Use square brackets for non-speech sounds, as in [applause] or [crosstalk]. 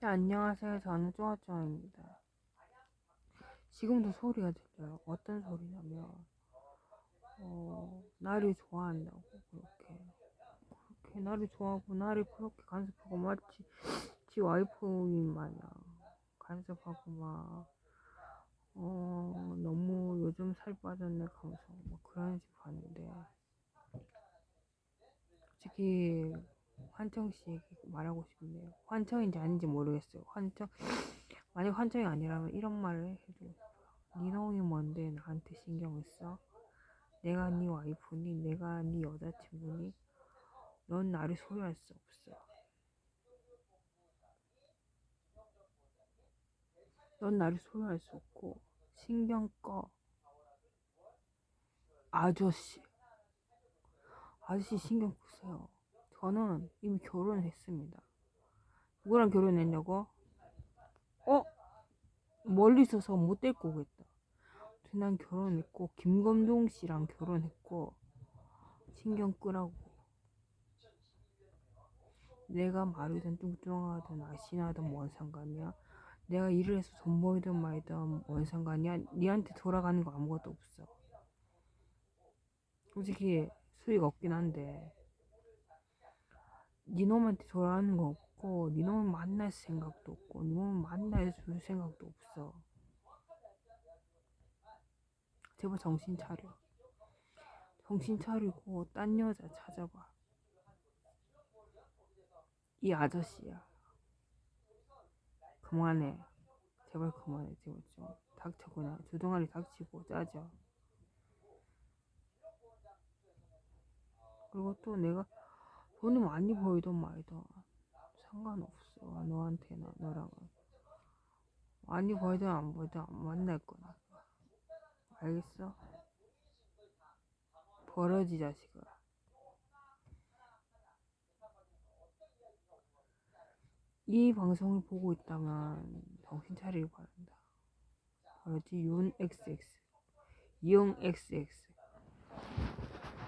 네, 안녕하세요. 저는 쪼아쪼아입니다. 지금도 소리가 들려요. 어떤 소리냐면, 어, 나를 좋아한다고, 그렇게. 그렇게 나를 좋아하고, 나를 그렇게 간섭하고, 마치 지 와이프인 마냥 간섭하고, 막, 어, 너무 요즘 살 빠졌네, 하면서, 막 그런 식으로 하는데, 솔직히, 환청 씨에게 말하고 싶은데요. 환청인지 아닌지 모르겠어요. 환청, [sniffs] 만약 환청이 아니라면 이런 말을 해주고 싶어요. 네 놈이 뭔데 나한테 신경을 써? 내가 네 와이프니? 내가 네 여자친구니? 넌 나를 소유할 수 없어. 넌 나를 소유할 수 없고 신경 꺼. 아저씨. 아저씨 신경 끄세요. 저는 이미 결혼했습니다. 누구랑 결혼했냐고? 어? 멀리 있어서 못 데리고 오겠다. 난 결혼했고 김검동 씨랑 결혼했고 신경 끄라고. 내가 마르든 뚱뚱하든 아신하든 뭔 상관이야? 내가 일을 해서 돈 벌든 말든 뭔 상관이야? 니한테 돌아가는 거 아무것도 없어. 솔직히 수익 없긴 한데 니놈한테 돌아가는 거 없고 니놈을 만날 생각도 없고 니놈을 만날 줄 생각도 없어. 제발 정신 차려. 정신 차리고 딴 여자 찾아봐. 이 아저씨야. 그만해. 제발 그만해. 제발 좀 닥쳐 그냥 주둥아리 닥치고 짜져. 그리고 또 내가 돈이 많이 벌든 말든 상관없어 너한테나 너랑은. 많이 벌든 안 벌든 안 만날 거야 알겠어? 버러지 자식아. 이 방송을 보고 있다면 정신 차리기 바란다. 버러지 윤 XX 용 XX